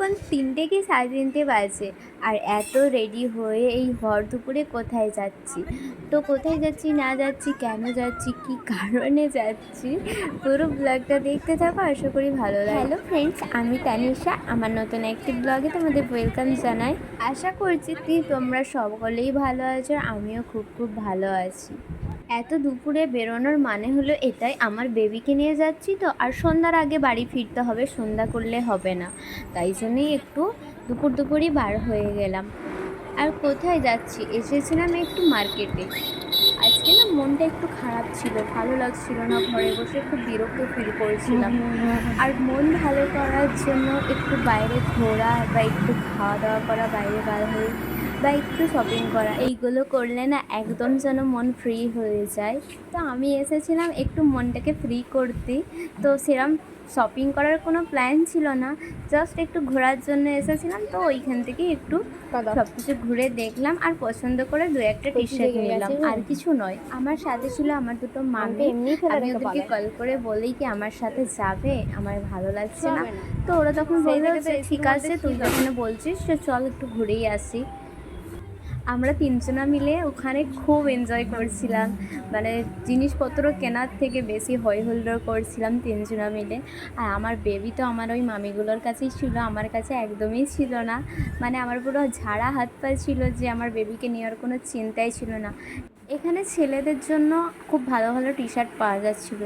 এখন তিনটে কি সাড়ে তিনটে বাজে? আর এত রেডি হয়ে এই ভর দুপুরে কোথায় যাচ্ছি? তো কোথায় যাচ্ছি না যাচ্ছি কেন যাচ্ছি কি কারণে যাচ্ছি? পুরো ব্লগটা দেখতে থাকো আশা করি ভালো লাগে হ্যালো ফ্রেন্ডস আমি তানিশা। আমার নতুন একটি ব্লগে তোমাদের ওয়েলকাম জানাই। আশা করছি তোমরা সকলেই ভালো আছো আমিও খুব খুব ভালো আছি। এত দুপুরে বেরোনোর মানে হলো এটাই, আমার বেবিকে নিয়ে যাচ্ছি তো, আর সন্ধ্যার আগে বাড়ি ফিরতে হবে, সন্ধ্যা করলে হবে না। তাই জন্যেই একটু দুপুর দুপুরই বার হয়ে গেলাম। আর কোথায় যাচ্ছি? এসেছিলাম একটু মার্কেটে আজকে না মনটা একটু খারাপ ছিল, ভালো লাগছিল না, ঘরে বসে খুব বিরক্ত ফিল করেছিলাম। আর মন ভালো করার জন্য একটু বাইরে ঘোরা বা একটু খাওয়া দাওয়া করা, বাইরে বার হয়ে বা একটু শপিং করা এইগুলো করলে না একদম যেন মন ফ্রি হয়ে যায়। তো আমি এসেছিলাম একটু মনটাকে ফ্রি করতে। তো সেরম শপিং করার কোনো প্ল্যান ছিল না। জাস্ট একটু ঘোরার জন্য এসেছিলাম তো ওইখান থেকে একটু সব কিছু ঘুরে দেখলাম আর পছন্দ করে দু একটা টি শার্ট নিলাম। আর কিছু নয় আমার সাথে ছিল আমার দুটো মামি। আমি ওদেরকে কল করে বলেই কি আমার সাথে যাবে আমার ভালো লাগছে না। তো ওরা তখন বলল ঠিক আছে তুই যখন বলছিস চল একটু ঘুরেই আসি। আমরা তিনজনা মিলে ওখানে খুব এনজয় করছিলাম। মানে জিনিসপত্র কেনার থেকে বেশি হই হুল্লোড় করছিলাম তিনজনা মিলে। আর আমার বেবি তো আমার ওই মামিগুলোর কাছেই ছিল আমার কাছে একদমই ছিল না। মানে আমার পুরো ঝাড়া হাত পা ছিল যে আমার বেবিকে নেওয়ার কোনো চিন্তাই ছিল না। এখানে ছেলেদের জন্য খুব ভালো ভালো টি শার্ট পাওয়া যাচ্ছিল।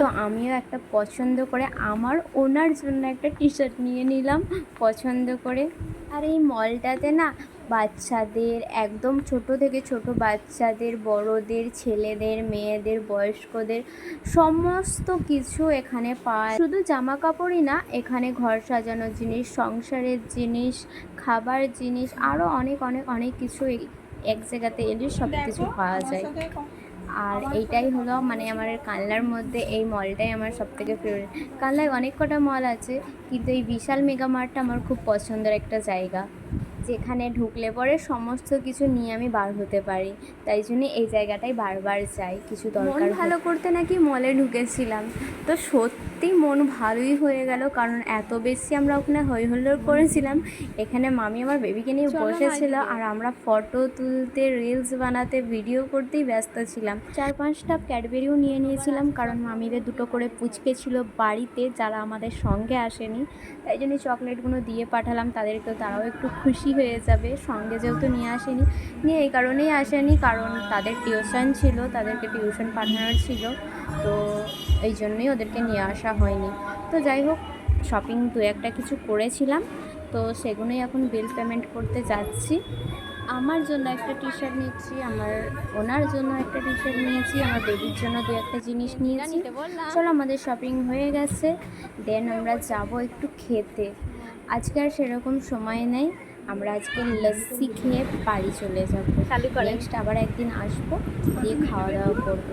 তো আমিও একটা পছন্দ করে আমার ওনার জন্য একটা টি শার্ট নিয়ে নিলাম পছন্দ করে। আর এই মলটাতে না বাচ্চাদের একদম ছোট থেকে ছোট বাচ্চাদের বড়দের ছেলেদের মেয়েদের বয়স্কদের সমস্ত কিছু এখানে পাওয়া শুধু জামা কাপড়ই না এখানে ঘর সাজানোর জিনিস সংসারের জিনিস খাবার জিনিস আরও অনেক অনেক অনেক কিছু এক জায়গাতে এলে সব কিছু পাওয়া যায়। আর এইটাই হলো মানে আমার কানলার মধ্যে এই মলটাই আমার সব থেকে ফেভারিট কানলায় অনেক কটা মল আছে কিন্তু এই বিশাল মেগা মার্টটা আমার খুব পছন্দের একটা জায়গা। যেখানে ঢুকলে পরে সমস্ত কিছু নিয়ে আমি বার হতে পারি। তাই জন্য এই জায়গাটাই বারবার যাই কিছু দরকার ভালো করতে নাকি মলে ঢুকেছিলাম। তো সত্যি মন ভালোই হয়ে গেল কারণ এত বেশি আমরা ওখানে হই হুল্লোড় করেছিলাম। এখানে মামি আমার বেবিকে নিয়ে বসেছিল আর আমরা ফটো তুলতে রিলস বানাতে ভিডিও করতেই ব্যস্ত ছিলাম। চার পাঁচটা ক্যাডবেরিও নিয়ে নিয়েছিলাম কারণ মামিদের দুটো করে পুচকে ছিল বাড়িতে যারা আমাদের সঙ্গে আসেনি। তাই জন্য চকলেটগুলো দিয়ে পাঠালাম তাদেরকেও তারাও একটু খুশি হয়ে যাবে সঙ্গে যেহেতু নিয়ে আসেনি নিয়ে এই কারণেই আসেনি কারণ তাদের টিউশন ছিল তাদেরকে টিউশন পাঠানোর ছিল তো এই জন্যই ওদেরকে নিয়ে আসা হয়নি। তো যাই হোক শপিং দু একটা কিছু করেছিলাম তো সেগুলোই এখন বিল পেমেন্ট করতে যাচ্ছি। আমার জন্য একটা টি শার্ট নিয়েছি আমার ওনার জন্য একটা টি শার্ট নিয়েছি আমার বেবির জন্য দু একটা জিনিস নিয়েছি। বললাম। চলো আমাদের শপিং হয়ে গেছে দেন আমরা যাব একটু খেতে। আজকে আর সেরকম সময় নেই। আমরা আজকে লস্যি খেয়ে বাড়ি চলে যাব। চালু করে নেক্সট আবার একদিন আসব দিয়ে খাওয়া দাওয়া করব।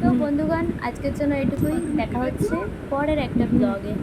তো বন্ধুগণ আজকের জন্য এটুকুই। দেখা হচ্ছে পরের একটা ব্লগে